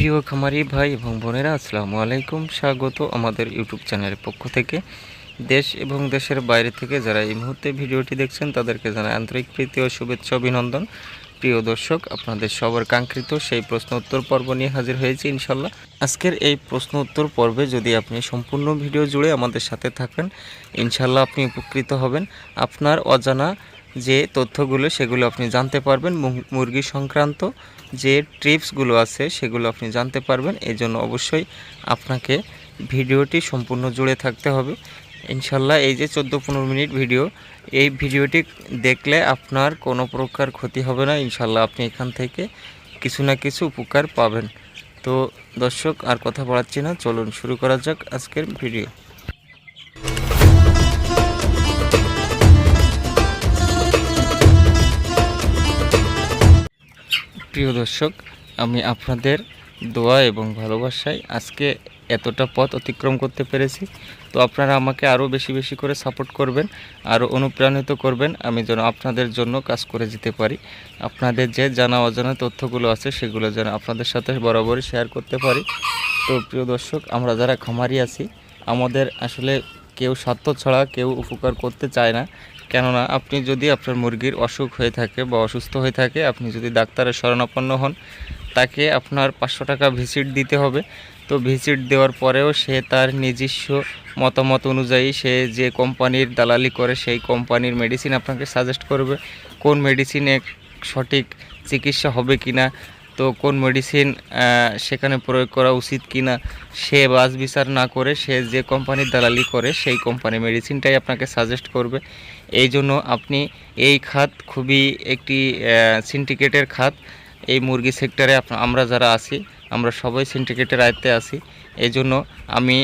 প্রিয় খামারি ভাই এবং বোনেরা, আসসালামু আলাইকুম। স্বাগত আমাদের ইউটিউব চ্যানেলের পক্ষ থেকে। দেশ এবং দেশের বাইরে থেকে যারা এই মুহূর্তে ভিডিওটি দেখছেন, তাদেরকে জানাই আন্তরিক প্রীতি ও শুভেচ্ছা, অভিনন্দন। প্রিয় দর্শক, আপনাদের সবার কাঙ্ক্ষিত সেই প্রশ্ন উত্তর পর্ব নিয়ে হাজির হয়েছি ইনশাল্লাহ আজকের এই প্রশ্ন উত্তর পর্বে যদি আপনি সম্পূর্ণ ভিডিও জুড়ে আমাদের সাথে থাকেন ইনশাল্লাহ আপনি উপকৃত হবেন। আপনার অজানা যে তথ্যগুলো, সেগুলো আপনি জানতে পারবেন। মুরগি সংক্রান্ত যে ট্রিপসগুলো আছে সেগুলো আপনি জানতে পারবেন। এই জন্য অবশ্যই আপনাকে ভিডিওটি সম্পূর্ণ জুড়ে থাকতে হবে। ইনশাল্লাহ এই যে চোদ্দ পনেরো মিনিট ভিডিও, এই ভিডিওটি দেখলে আপনার কোনো প্রকার ক্ষতি হবে না। ইনশাল্লাহ আপনি এখান থেকে কিছু না কিছু উপকার পাবেন। তো দর্শক, আর কথা বাড়াচ্ছি না। চলুন শুরু করা যাক আজকের ভিডিও। প্রিয় দর্শক, আমি আপনাদের দোয়া এবং ভালোবাসায় আজকে এতটা পথ অতিক্রম করতে পেরেছি। তো আপনারা আমাকে আরও বেশি বেশি করে সাপোর্ট করবেন, আরও অনুপ্রাণিত করবেন, আমি যেন আপনাদের জন্য কাজ করে যেতে পারি। আপনাদের যে জানা অজানা তথ্যগুলো আছে, সেগুলো যেন আপনাদের সাথে বরাবরই শেয়ার করতে পারি। তো প্রিয় দর্শক, আমরা যারা খামারি আছি, আমাদের আসলে কেউ স্বার্থ ছাড়া কেউ উপকার করতে চায় না। কেননা আপনি যদি আপনার মুরগির অসুখ হয়ে থাকে বা অসুস্থ হয়ে থাকে, আপনি যদি ডাক্তারের শরণাপন্ন হন, তাকে আপনার পাঁচশো টাকা ভিজিট দিতে হবে। তো ভিজিট দেওয়ার পরেও সে তার নিজস্ব মতামত অনুযায়ী সে যে কোম্পানির দালালি করে, সেই কোম্পানির মেডিসিন আপনাকে সাজেস্ট করবে, কোন মেডিসিনে সঠিক চিকিৎসা হবে কি না তো কোন মেডিসিন সেখানে প্রয়োগ করা উচিত কি না সে বাস বিচার না করে সে যে কোম্পানির দালালি করে, সেই কোম্পানির মেডিসিনটাই আপনাকে সাজেস্ট করবে। এই জন্য আপনি এই খাত খুবই একটি সিন্ডিকেটের খাত। এই মুরগি সেক্টরে আমরা যারা আছি, আমরা সবাই সিন্ডিকেটের আয়ত্তে আছি। এই জন্য আমি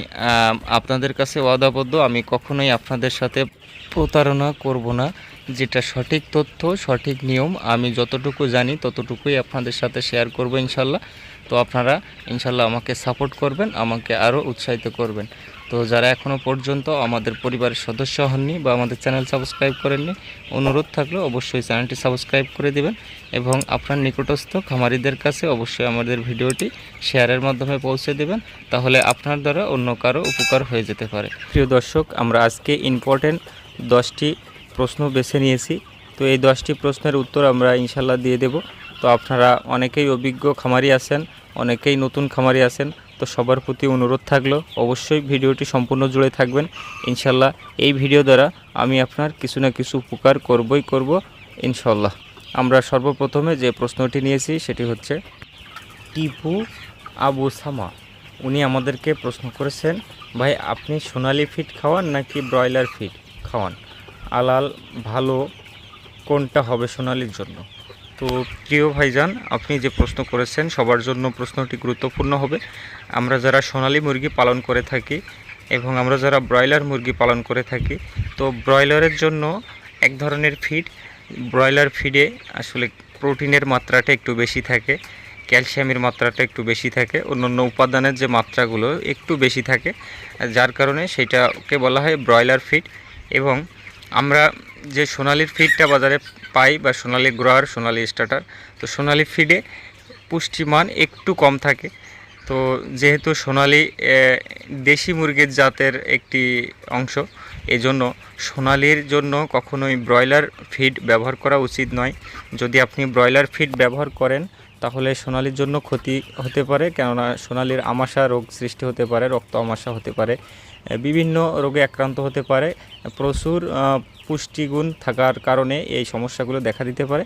আপনাদের কাছে ওয়াদাবদ্ধ। আমি কখনোই আপনাদের সাথে প্রতারণা করব না। যেটা সঠিক তথ্য, সঠিক নিয়ম, আমি যতটুকু জানি ততটুকুই আপনাদের সাথে শেয়ার করব ইনশাল্লাহ। তো আপনারা ইনশাল্লাহ আমাকে সাপোর্ট করবেন, আমাকে আরও উৎসাহিত করবেন। তো যারা এখনও পর্যন্ত আমাদের পরিবারের সদস্য হননি বা আমাদের চ্যানেল সাবস্ক্রাইব করেননি, অনুরোধ থাকলে অবশ্যই চ্যানেলটি সাবস্ক্রাইব করে দিবেন এবং আপনার নিকটস্থ খামারিদের কাছে অবশ্যই আমাদের ভিডিওটি শেয়ারের মাধ্যমে পৌঁছে দেবেন, তাহলে আপনার দ্বারা অন্য কারও উপকার হয়ে যেতে পারে। প্রিয় দর্শক, আমরা আজকে ইম্পর্টেন্ট দশটি প্রশ্ন বেছে নিয়েছি। তো এই দশটি প্রশ্নের উত্তর আমরা ইনশাল্লাহ দিয়ে দেব। তো আপনারা অনেকেই অভিজ্ঞ খামারি আছেন, অনেকেই নতুন খামারি আছেন তো সবার প্রতি অনুরোধ থাকল, অবশ্যই ভিডিওটি সম্পূর্ণ জুড়ে থাকবেন। ইনশাল্লাহ এই ভিডিও দ্বারা আমি আপনার কিছু না কিছু উপকার করবই করব, ইনশাল্লাহ। আমরা সর্বপ্রথমে যে প্রশ্নটি নিয়েছি, সেটি হচ্ছে, টিপু আবু সামা, উনি আমাদেরকে প্রশ্ন করেছেন, ভাই, আপনি সোনালি ফিট খাওয়ান নাকি ব্রয়লার ফিট খাওয়ান? আলাল ভালো কোনটা হবে সোনালির জন্য? তো প্রিয় ভাইজান, আপনি যে প্রশ্ন করেছেন, সবার জন্য প্রশ্নটি গুরুত্বপূর্ণ হবে। আমরা যারা সোনালী মুরগি পালন করে থাকি এবং আমরা যারা ব্রয়লার মুরগি পালন করে থাকি, তো ব্রয়লারের জন্য এক ধরনের ফিড, ব্রয়লার ফিডে আসলে প্রোটিনের মাত্রাটা একটু বেশি থাকে, ক্যালসিয়ামের মাত্রাটা একটু বেশি থাকে, অন্যান্য উপাদানের যে মাত্রাগুলো একটু বেশি থাকে, যার কারণে সেটাকে বলা হয় ব্রয়লার ফিড। এবং আমরা যে সোনালির ফিডটা বাজারে পাই বা সোনালি গ্রোয়ার সোনালি স্টার্টার তো সোনালি ফিডে পুষ্টিমান একটু কম থাকে। তো যেহেতু সোনালি দেশি মুরগির জাতের একটি অংশ, এজন্য সোনালির জন্য কখনোই ব্রয়লার ফিড ব্যবহার করা উচিত নয়। যদি আপনি ব্রয়লার ফিড ব্যবহার করেন, তাহলে সোনালির জন্য ক্ষতি হতে পারে। কেননা সোনালির আমাশা রোগ সৃষ্টি হতে পারে, রক্ত আমাশা হতে পারে। বিভিন্ন রোগে আক্রান্ত হতে পারে। প্রচুর পুষ্টিগুণ থাকার কারণে এই সমস্যাগুলো দেখা দিতে পারে।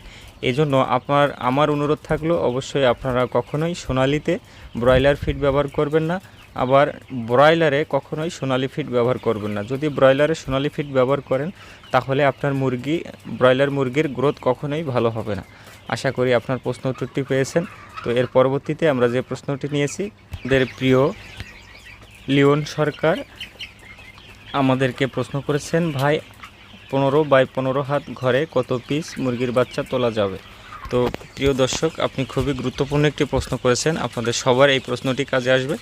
এই জন্য আপনার, আমার অনুরোধ থাকল অবশ্যই আপনারা কখনোই সোনালিতে ব্রয়লার ফিড ব্যবহার করবেন না। আবার ব্রয়লারে কখনোই সোনালি ফিড ব্যবহার করবেন না। যদি ব্রয়লারে সোনালি ফিড ব্যবহার করেন, তাহলে আপনার মুরগি, ব্রয়লার মুরগির গ্রোথ কখনোই ভালো হবে না। আশা করি আপনার প্রশ্ন উত্তরটি পেয়েছেন। তো এর পরবর্তীতে আমরা যে প্রশ্নটি নিয়েছি আমাদের প্রিয় লিওন সরকার আমাদেরকে প্রশ্ন করেছেন, ভাই, পনেরো বাই পনেরো হাত ঘরে কত পিস মুরগির বাচ্চা তোলা যাবে? তো প্রিয় দর্শক, আপনি খুবই গুরুত্বপূর্ণ একটি প্রশ্ন করেছেন। আপনাদের সবার এই প্রশ্নটি কাজে আসবে।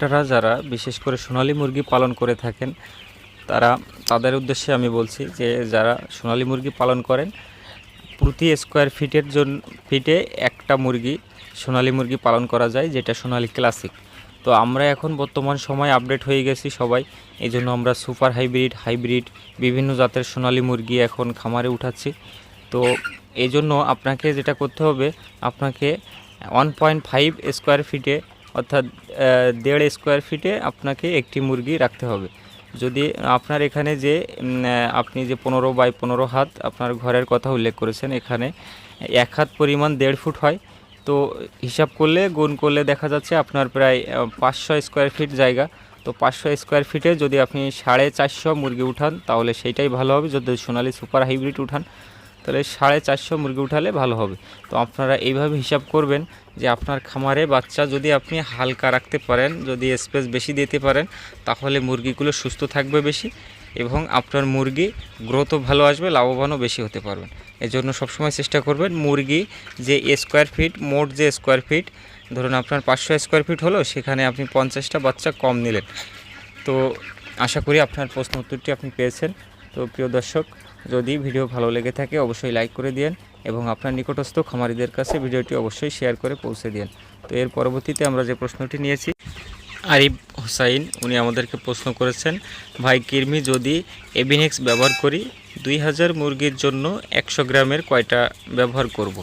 তারা যারা বিশেষ করে সোনালী মুরগি পালন করে থাকেন, তারা, তাদের উদ্দেশ্যে আমি বলছি যে যারা সোনালী মুরগি পালন করেন, প্রতি স্কোয়ার ফিটের জন্য ফিটে একটা মুরগি সোনালী মুরগি পালন করা যায়, যেটা সোনালী ক্লাসিক তো আমরা এখন বর্তমান সময় আপডেট হয়ে গেছি সবাই। এই জন্য আমরা সুপার হাইব্রিড হাইব্রিড বিভিন্ন জাতের সোনালি মুরগি এখন খামারে উঠাচ্ছি। তো এই জন্য আপনাকে যেটা করতে হবে, আপনাকে ওয়ান পয়েন্ট ফাইভ স্কোয়ার ফিটে অর্থাৎ দেড় স্কোয়ার ফিটে আপনাকে একটি মুরগি রাখতে হবে। যদি আপনার এখানে যে আপনি যে পনেরো বাই পনেরো হাত আপনার ঘরের কথা উল্লেখ করেছেন, এখানে এক হাত পরিমাণ দেড় ফুট হয়। তো হিসাব করলে, গুণ করলে দেখা যাচ্ছে আপনার প্রায় পাঁচশো স্কোয়ার ফিট জায়গা। তো পাঁচশো স্কোয়ার ফিটে যদি আপনি সাড়ে চারশো মুরগি উঠান, তাহলে সেইটাই ভালো হবে। যদি সোনালি সুপার হাইব্রিড উঠান, তাহলে সাড়ে চারশো মুরগি উঠালে ভালো হবে। তো আপনারা এইভাবে হিসাব করবেন যে আপনার খামারে বাচ্চা যদি আপনি হালকা রাখতে পারেন, যদি স্পেস বেশি দিতে পারেন, তাহলে মুরগিগুলো সুস্থ থাকবে বেশি। এবং আপনার মুরগি গ্রোথও ভালো আসবে, লাভবানও বেশি হতে পারবেন। এই জন্য সবসময় চেষ্টা করবেন মুরগি যে স্কোয়ার ফিট মোট যে স্কোয়ার ফিট ধরুন আপনার পাঁচশো স্কোয়ার ফিট হলো, সেখানে আপনি পঞ্চাশটা বাচ্চা কম নিলেন। তো আশা করি আপনার প্রশ্ন উত্তরটি আপনি পেয়েছেন। তো প্রিয় দর্শক, যদি ভিডিও ভালো লেগে থাকে, অবশ্যই লাইক করে দিন এবং আপনার নিকটস্থ খামারিদের কাছে ভিডিওটি অবশ্যই শেয়ার করে পৌঁছে দিন তো এর পরবর্তীতে আমরা যে প্রশ্নটি নিয়েছি আরিফ হোসাইন, উনি আমাদেরকে প্রশ্ন করেছেন, ভাই, কিরমি যদি এভিনেক্স ব্যবহার করি, দুই হাজার মুরগির জন্য একশো গ্রামের কয়টা ব্যবহার করব?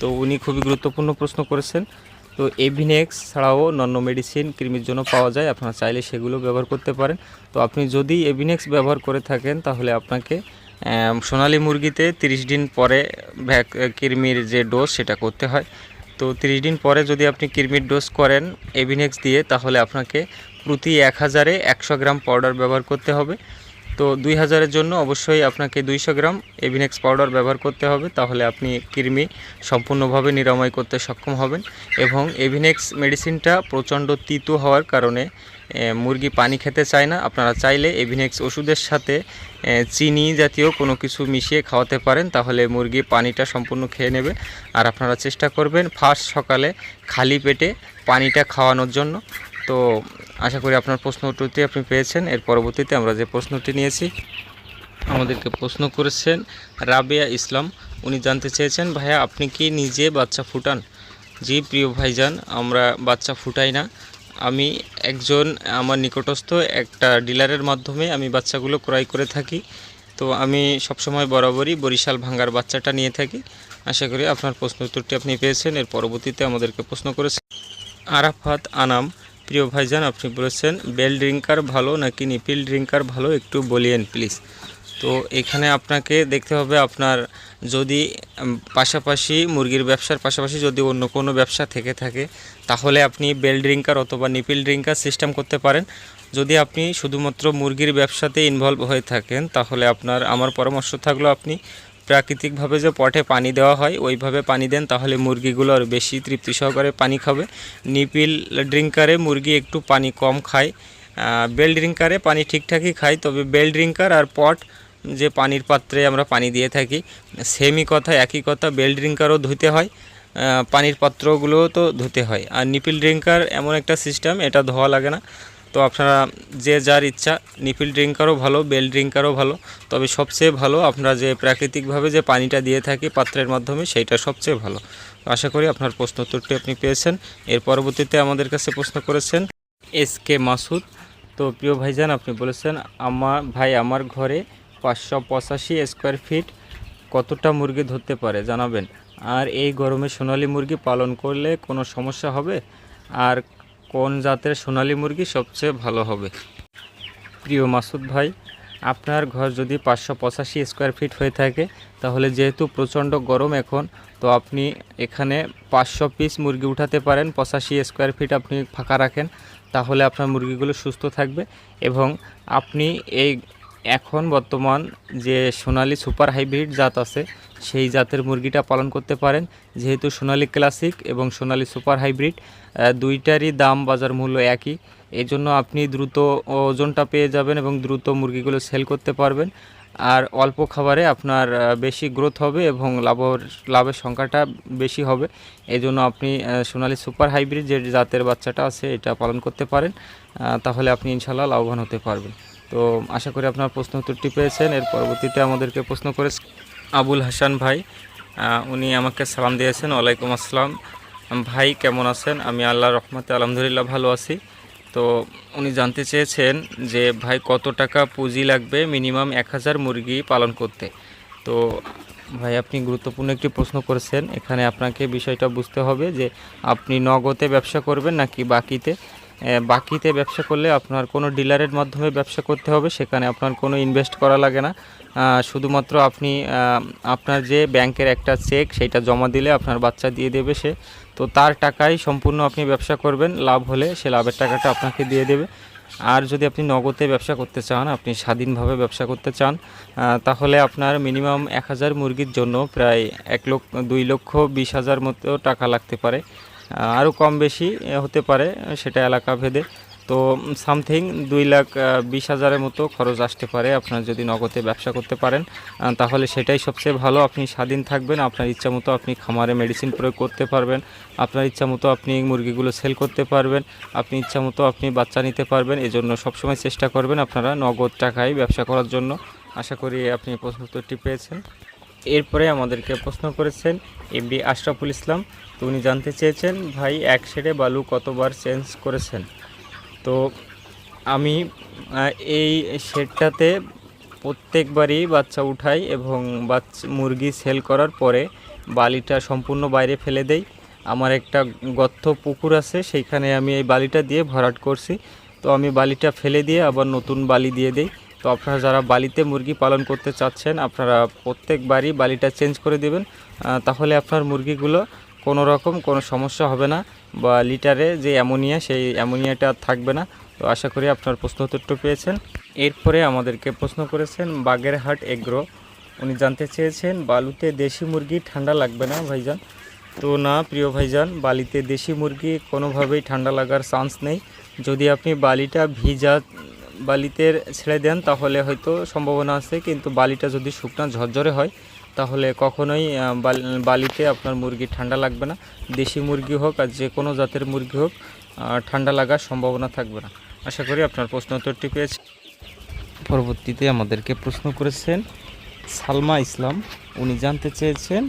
তো উনি খুবই গুরুত্বপূর্ণ প্রশ্ন করেছেন। তো এভিনেক্স ছাড়াও অন্যান্য মেডিসিন কৃমির জন্য পাওয়া যায়, আপনারা চাইলে সেগুলো ব্যবহার করতে পারেন। তো আপনি যদি এভিনেক্স ব্যবহার করে থাকেন, তাহলে আপনাকে সোনালী মুরগিতে 30 দিন পরে কৃমির যে ডোজ সেটা করতে হয়। তো 30 দিন পরে যদি আপনি কৃমির ডোজ করেন এভিনেক্স দিয়ে, তাহলে আপনাকে প্রতি এক হাজারে একশো গ্রাম পাউডার ব্যবহার করতে হবে। তো দুই হাজারের জন্য অবশ্যই আপনাকে দুইশো গ্রাম এভিনেক্স পাউডার ব্যবহার করতে হবে, তাহলে আপনি কৃমি সম্পূর্ণভাবে নিরাময় করতে সক্ষম হবেন। এবং এভিনেক্স মেডিসিনটা প্রচণ্ড তিতু হওয়ার কারণে মুরগি পানি খেতে চায় না। আপনারা চাইলে এভিনেক্স ওষুধের সাথে চিনি জাতীয় কোনো কিছু মিশিয়ে খাওয়াতে পারেন, তাহলে মুরগি পানিটা সম্পূর্ণ খেয়ে নেবে। আর আপনারা চেষ্টা করবেন ফার্স্ট সকালে খালি পেটে পানিটা খাওয়ানোর জন্য। তো আশা করি আপনার প্রশ্ন উত্তরটি আপনি পেয়েছেন। এর পরবর্তীতে আমরা যে প্রশ্নটি নিয়েছি, আমাদেরকে প্রশ্ন করেছেন রাবেয়া ইসলাম। উনি জানতে চেয়েছেন, ভাইয়া, আপনি কি নিজে বাচ্চা ফুটান? জি, প্রিয় ভাইজান, আমরা বাচ্চা ফুটাই না। আমি একজন, আমার নিকটস্থ একটা ডিলারের মাধ্যমে আমি বাচ্চাগুলো ক্রয় করে থাকি। তো আমি সবসময় বরাবরই বরিশাল ভাঙ্গার বাচ্চাটা নিয়ে থাকি। আশা করি আপনার প্রশ্ন উত্তরটি আপনি পেয়েছেন, এর পরবর্তীতে আমাদেরকে প্রশ্ন করেছেন। আরাফাত আনাম, প্রিয় ভাইজান, আপনি বলেছেন, বেল ড্রিঙ্কার ভালো নাকি নিপিল ড্রিঙ্কার ভালো? একটু বলিয়েন, প্লিজ। তো এখানে আপনাকে দেখতে হবে আপনার যদি পাশাপাশি মুরগির ব্যবসার পাশাপাশি যদি অন্য কোনো ব্যবসা থেকে থাকে, তাহলে আপনি বেল ড্রিঙ্কার অথবা নিপিল ড্রিঙ্কার সিস্টেম করতে পারেন। যদি আপনি শুধুমাত্র মুরগির ব্যবসাতে ইনভলভ হয়ে থাকেন, তাহলে আপনার, আমার পরামর্শ থাকল আপনি প্রাকৃতিকভাবে যে পটে পানি দেওয়া হয়, ওইভাবে পানি দেন, তাহলে মুরগিগুলো আর বেশি তৃপ্তি সহকারে পানি খাবে। নিপিল ড্রিঙ্কারে মুরগি একটু পানি কম খায়। বেল ড্রিঙ্কারে পানি ঠিকঠাকই খায়, তবে বেল ড্রিঙ্কার আর পট যে পানির পাত্রে আমরা পানি দিয়ে থাকি, সেমই কথা, একই কথা, বেল ড্রিঙ্কারও ধুতে হয় পানির পাত্রগুলোও তো ধুতে হয়। আর নিপিল ড্রিঙ্কার এমন একটা সিস্টেম, এটা ধোয়া লাগে না। তো আপনারা যে যার ইচ্ছা, নিপিল ড্রিঙ্কারও ভালো, বেল ড্রিঙ্কারও ভালো। তবে সবচেয়ে ভালো আপনারা যে প্রাকৃতিকভাবে যে পানিটা দিয়ে থাকি পাত্রের মাধ্যমে, সেইটা সবচেয়ে ভালো। আশা করি আপনার প্রশ্ন উত্তরটি আপনি পেয়েছেন। এর পরবর্তীতে আমাদের কাছে প্রশ্ন করেছেন এস কে মাসুদ। তো প্রিয় ভাইজান, আপনি বলেছেন, আমার ভাই আমার ঘরে পাঁচশো পঁচাশি স্কোয়ার ফিট কতটা মুরগি ধরতে পারে, জানাবেন। আর এই গরমে সোনালী মুরগি পালন করলে কোনো সমস্যা হবে? আর কোন জাতের সোনালী মুরগি সবচেয়ে ভালো হবে? প্রিয় মাসুদ ভাই, আপনার ঘর যদি পাঁচশো পঁচাশি স্কোয়ার ফিট হয়ে থাকে, তাহলে যেহেতু প্রচণ্ড গরম এখন, তো আপনি এখানে পাঁচশো পিস মুরগি উঠাতে পারেন। পঁচাশি স্কোয়ার ফিট আপনি ফাঁকা রাখেন, তাহলে আপনার মুরগিগুলো সুস্থ থাকবে এবং আপনি এই এখন বর্তমান যে সোনালি সুপার হাইব্রিড জাত আছে, সেই জাতের মুরগিটা পালন করতে পারেন। যেহেতু সোনালি ক্লাসিক এবং সোনালি সুপার হাইব্রিড দুইটারই দাম বাজার মূল্য একই। এই জন্য আপনি দ্রুত ওজনটা পেয়ে যাবেন এবং দ্রুত মুরগিগুলো সেল করতে পারবেন। আর অল্প খাবারে আপনার বেশি গ্রোথ হবে এবং লাভ লাভের সংখ্যাটা বেশি হবে। এই জন্য আপনি সোনালি সুপার হাইব্রিড যে জাতের বাচ্চাটা আছে, এটা পালন করতে পারেন। তাহলে আপনি ইনশাল্লাহ লাভবান হতে পারবেন। তো আশা করি আপনার প্রশ্ন উত্তরটি পেয়েছেন। এর পরবর্তীতে আমাদেরকে প্রশ্ন করে আবুল হাসান ভাই। উনি আমাকে সালাম দিয়েছেন। ওয়ালাইকুম আসসালাম। ভাই, কেমন আছেন? আমি আল্লাহ রহমতে আলহামদুলিল্লাহ ভালো আছি। তো উনি জানতে চেয়েছেন যে, ভাই, কত টাকা পুঁজি লাগবে মিনিমাম এক হাজার মুরগি পালন করতে? তো ভাই, আপনি গুরুত্বপূর্ণ একটি প্রশ্ন করেছেন। এখানে আপনাকে বিষয়টা বুঝতে হবে যে, আপনি নগদে ব্যবসা করবেন নাকি বাকিতে? বাকিতে ব্যবসা করলে আপনার কোনো ডিলারের মাধ্যমে ব্যবসা করতে হবে, সেখানে আপনার কোনো ইনভেস্ট করা লাগে না। শুধুমাত্র আপনি আপনার যে ব্যাংকের একটা চেক সেটা জমা দিলে আপনার বাচ্চা দিয়ে দেবে সে। তো তার টাকাই সম্পূর্ণ আপনি ব্যবসা করবেন, লাভ হলে সে লাভের টাকাটা আপনাকে দিয়ে দেবে। আর যদি আপনি নগদে ব্যবসা করতে চান, আপনি স্বাধীনভাবে ব্যবসা করতে চান তাহলে আপনার মিনিমাম এক হাজার মুরগির জন্য প্রায় এক লক্ষ, দুই লক্ষ, বিশ হাজার মতো টাকা লাগতে পারে। আরও কম বেশি হতে পারে সেটা এলাকা ভেদে। তো সামথিং দুই লাখ বিশ হাজারের মতো খরচ আসতে পারে, আপনার যদি নগদে ব্যবসা করতে পারেন। তাহলে সেটাই সবচেয়ে ভালো, আপনি স্বাধীন থাকবেন, আপনার ইচ্ছা মতো আপনি খামারে মেডিসিন প্রয়োগ করতে পারবেন, আপনার ইচ্ছা মতো আপনি মুরগিগুলো সেল করতে পারবেন, আপনি ইচ্ছা মতো আপনি বাচ্চা নিতে পারবেন, এজন্য সবসময় চেষ্টা করবেন আপনারা নগদ টাকায় ব্যবসা করার জন্য। আশা করি আপনি প্রশ্ন উত্তরটি পেয়েছেন। এরপরে আমাদেরকে প্রশ্ন করেছেন এমডি আশরাফুল ইসলাম তো উনি জানতে চেয়েছেন, ভাই, এক শেডে বালু কতবার চেঞ্জ করেছেন? তো আমি এই শেডটাতে প্রত্যেকবারই বাচ্চা উঠাই এবং বাচ্চা, মুরগি সেল করার পরে বালিটা সম্পূর্ণ বাইরে ফেলে দেই। আমার একটা গর্ত পুকুর আছে, সেইখানে আমি এই বালিটা দিয়ে ভরাট করছি। তো আমি বালিটা ফেলে দিয়ে আবার নতুন বালি দিয়ে দেই। তো আপনারা যারা বালিতে মুরগি পালন করতে চাচ্ছেন, আপনারা প্রত্যেকবারই বালিটা চেঞ্জ করে দেবেন। তাহলে আপনার মুরগিগুলো কোনো রকম, কোনো সমস্যা হবে না বা লিটারে যে অ্যামোনিয়া, সেই অ্যামোনিয়াটা থাকবে না। তো আশা করি আপনার প্রশ্ন উত্তরটা পেয়েছেন। এরপরে আমাদেরকে প্রশ্ন করেছেন বাগেরহাট এগ্রো। উনি জানতে চেয়েছেন, বালুতে দেশি মুরগি ঠান্ডা লাগবে না ভাইজান? তো না প্রিয় ভাইজান, বালিতে দেশি মুরগি কোনোভাবেই ঠান্ডা লাগার চান্স নেই। যদি আপনি বালিটা ভিজা বালিতে ছেড়ে দেন, তাহলে হয়তো সম্ভাবনা আছে, কিন্তু বালিটা যদি শুকনো ঝরঝরে হয় তাহলে কখনোই বালিতে আপনার মুরগি ঠান্ডা লাগবে না। দেশি মুরগি হোক আর যে কোনো জাতের মুরগি হোক ঠান্ডা লাগার সম্ভাবনা থাকবে না। আশা করি আপনার প্রশ্ন উত্তরটি পেয়েছি পরবর্তীতে আমাদেরকে প্রশ্ন করেছেন সালমা ইসলাম। উনি জানতে চেয়েছেন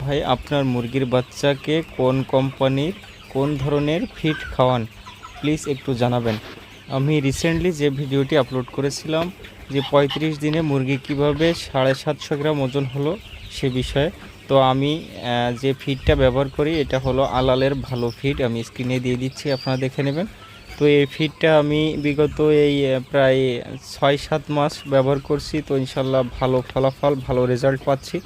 ভাই, আপনার মুরগির বাচ্চাকে কোন কোম্পানির, কোন ধরনের ফিড খাওয়ান? প্লিজ একটু জানাবেন। আমি রিসেন্টলি যে ভিডিওটি আপলোড করেছিলাম যে পঁয়ত্রিশ দিনে মুরগি কীভাবে সাড়ে সাতশো গ্রাম ওজন হলো সে বিষয়ে। তো আমি যে ফিডটা ব্যবহার করি, এটা হলো আলালের ভালো ফিড আমি স্ক্রিনে দিয়ে দিচ্ছি, আপনারা দেখে নেবেন। তো এই ফিডটা আমি বিগত এই প্রায় ছয় সাত মাস ব্যবহার করছি। তো ইনশাল্লাহ ভালো ফলাফল, ভালো রেজাল্ট পাচ্ছি।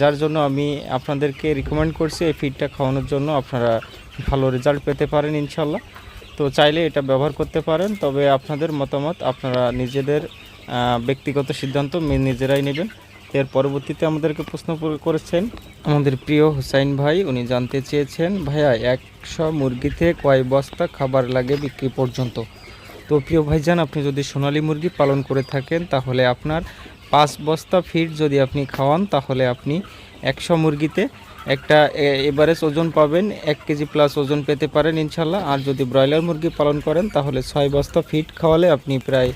যার জন্য আমি আপনাদেরকে রিকমেন্ড করছি এই ফিডটা খাওয়ানোর জন্য। আপনারা ভালো রেজাল্ট পেতে পারেন ইনশাল্লাহ তো চাইলে এটা ব্যবহার করতে পারেন, তবে আপনাদের মতামত, আপনারা নিজেদের ব্যক্তিগত সিদ্ধান্ত নিজেরাই নেবেন। এর পরবর্তীতে আমাদেরকে প্রশ্ন করেছেন, আমাদের প্রিয় হুসাইন ভাই, উনি জানতে চেয়েছেন, ভাইয়া, একশো মুরগিতে কয় বস্তা খাবার লাগে বিক্রি পর্যন্ত? তো প্রিয় ভাইজান, আপনি যদি সোনালী মুরগি পালন করে থাকেন, তাহলে আপনার পাঁচ বস্তা ফিড যদি আপনি খাওয়ান, তাহলে আপনি একশো মুরগিতে একটা এভারেজ ওজন পাবেন, এক কেজি প্লাস ওজন পেতে পারেন ইনশাল্লাহ। আর যদি ব্রয়লার মুরগি পালন করেন, তাহলে ছয় বস্তা ফিড খাওয়ালে আপনি প্রায়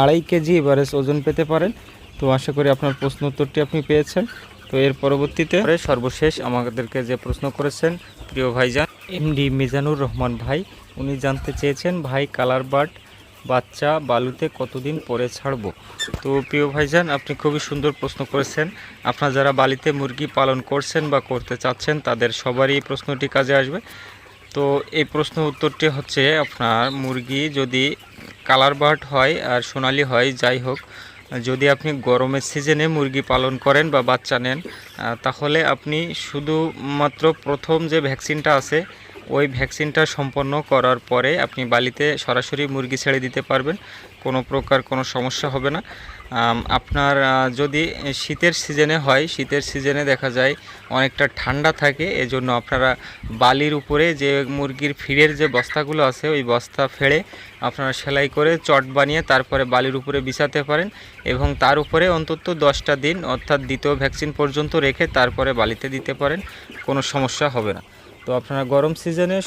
আড়াই কেজি এভারেজ ওজন পেতে পারেন। তো আশা করি আপনার প্রশ্ন উত্তরটি আপনি পেয়েছেন। তো এর পরবর্তীতে পরে সর্বশেষ আমাদেরকে যে প্রশ্ন করেছেন, প্রিয় ভাইজান এমডি মিজানুর রহমান ভাই, উনি জানতে চেয়েছেন, ভাই, কালার বার্ড বাচ্চা বালুতে কতদিন পরে ছাড়বো? তো প্রিয় ভাইজান, আপনি খুবই সুন্দর প্রশ্ন করেছেন। আপনারা যারা বালিতে মুরগি পালন করছেন বা করতে চাচ্ছেন, তাদের সবারই প্রশ্নটি কাজে আসবে। তো এই প্রশ্ন উত্তরটি হচ্ছে আপনার মুরগি যদি কালার বার্ড হয় আর সোনালি হয়, যাই হোক, যদি আপনি গরমের সিজনে মুরগি পালন করেন বা বাচ্চা নেন তাহলে আপনি শুধুমাত্র প্রথম যে ভ্যাকসিনটা আছে ওই ভ্যাকসিনটা সম্পন্ন করার পরে আপনি বালিতে সরাসরি মুরগি ছেড়ে দিতে পারবেন। কোনো প্রকার কোনো সমস্যা হবে না। আপনার যদি শীতের সিজনে হয়, শীতের সিজনে দেখা যায় অনেকটা ঠান্ডা থাকে, এজন্য আপনারা বালির উপরে যে মুরগির ফিডের যে বস্তাগুলো আছে, ওই বস্তা ফেড়ে আপনারা সেলাই করে চট বানিয়ে তারপরে বালির উপরে বিছাতে পারেন এবং তার উপরে অন্তত দশটা দিন, অর্থাৎ দ্বিতীয় ভ্যাকসিন পর্যন্ত রেখে তারপরে বালিতে দিতে পারেন। কোনো সমস্যা হবে না। তো আপনারা গরম সিজনে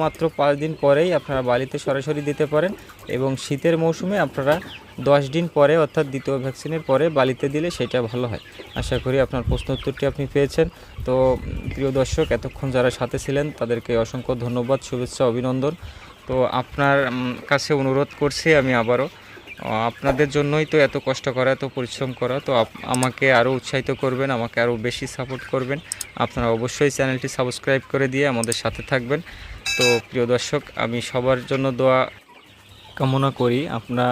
মাত্র পাঁচ দিন পরেই আপনারা বালিতে সরাসরি দিতে পারেন এবং শীতের মৌসুমে আপনারা দশ দিন পরে অর্থাৎ দ্বিতীয় ভ্যাকসিনের পরে বালিতে দিলে সেটা ভালো হয়। আশা করি আপনার প্রশ্ন উত্তরটি আপনি পেয়েছেন। তো প্রিয় দর্শক, এতক্ষণ যারা সাথে ছিলেন তাদেরকে অসংখ্য ধন্যবাদ, শুভেচ্ছা, অভিনন্দন। তো আপনার কাছে অনুরোধ করছি আমি আবারও আপনাদের জন্যই তো এত কষ্ট করা, এত পরিশ্রম করা, তো আমাকে আরও উৎসাহিত করবেন, আমাকে আরও বেশি সাপোর্ট করবেন। আপনারা অবশ্যই চ্যানেলটি সাবস্ক্রাইব করে দিয়ে আমাদের সাথে থাকবেন। তো প্রিয় দর্শক, আমি সবার জন্য দোয়া কামনা করি, আপনারা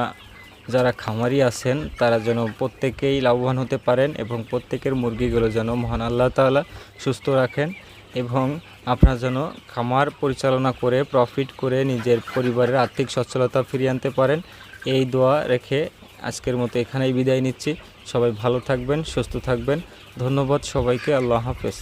যারা খামারি আছেন, তারা যেন প্রত্যেকেই লাভবান হতে পারেন এবং প্রত্যেকের মুরগিগুলো যেন মহান আল্লাহ তাআলা সুস্থ রাখেন এবং আপনারা যেন খামার পরিচালনা করে প্রফিট করে নিজের পরিবারের আর্থিক সচ্ছলতা ফিরিয়ে আনতে পারেন। এই দোয়া রেখে আজকের মতো এখানেই বিদায় নিচ্ছি। সবাই ভালো থাকবেন, সুস্থ থাকবেন। ধন্যবাদ সবাইকে, আল্লাহ হাফেজ।